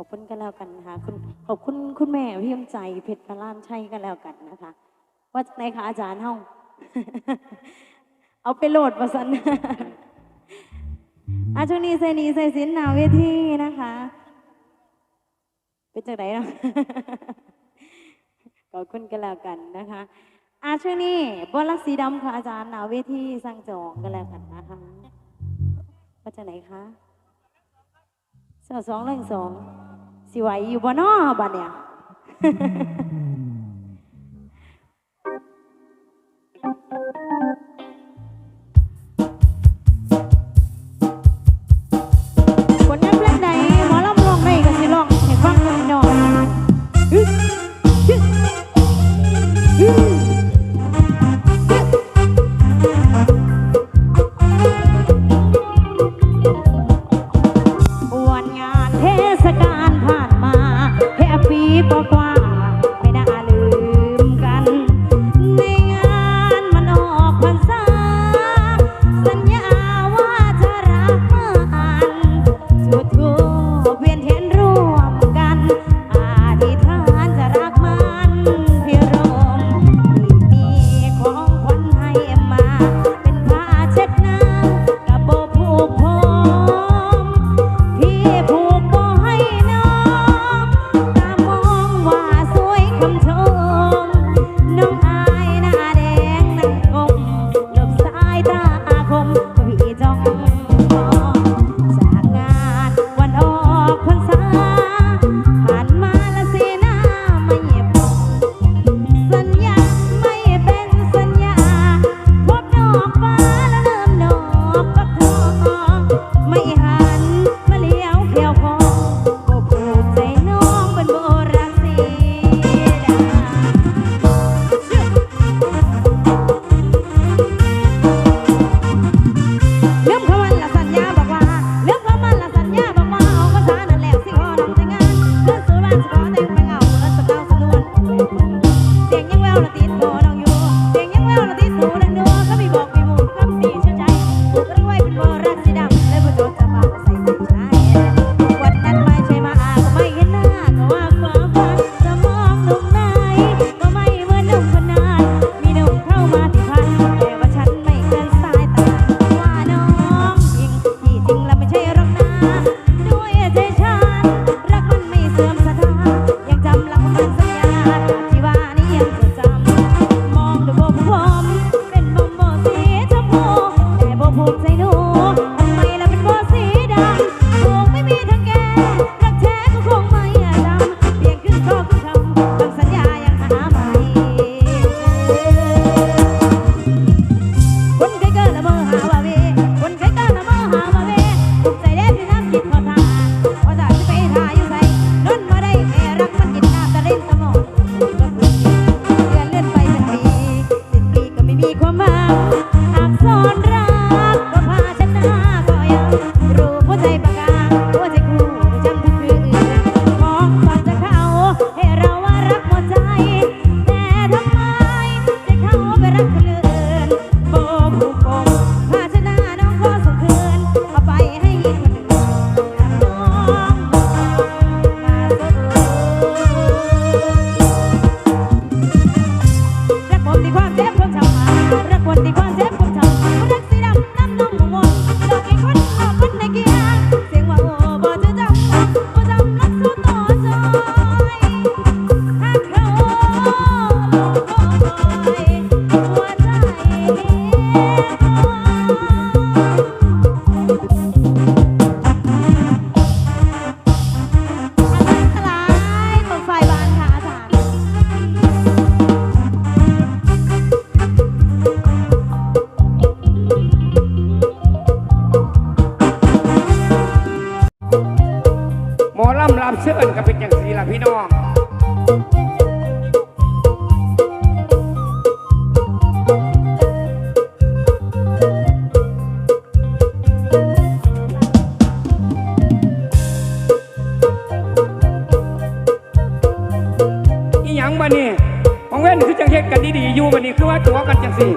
ขอบคุณกันแล้วกันนะคะคุณขอบคุณคุณแม่พี่ยมใจเพชรพระล่ามใช่กันแล้วกันนะคะ ว่าไหนคะอาจารย์เฮ้าเอาไปโหลดมาสันอาชุนีใส่นีใส่สินนาเวทีนะคะ เป็นจากไหนเนาะขอบคุณกันแล้วกันนะคะอาชุนีบอลักสีดำค่ะอาจารย์นาเวทีสร้างจองกันแล้วกันนะคะว่าจากไหนคะ สองเรื่องสองสิไหวอยู่บนนอบ้านเนี่ย คามเสื่อเอิญก็เป็นอย่างสีละพี่น้องอีหยังมานี่ของเว้นคือจังเฮ็ดกันดีๆอยู่มานี่คือว่าตัวกันจังสี่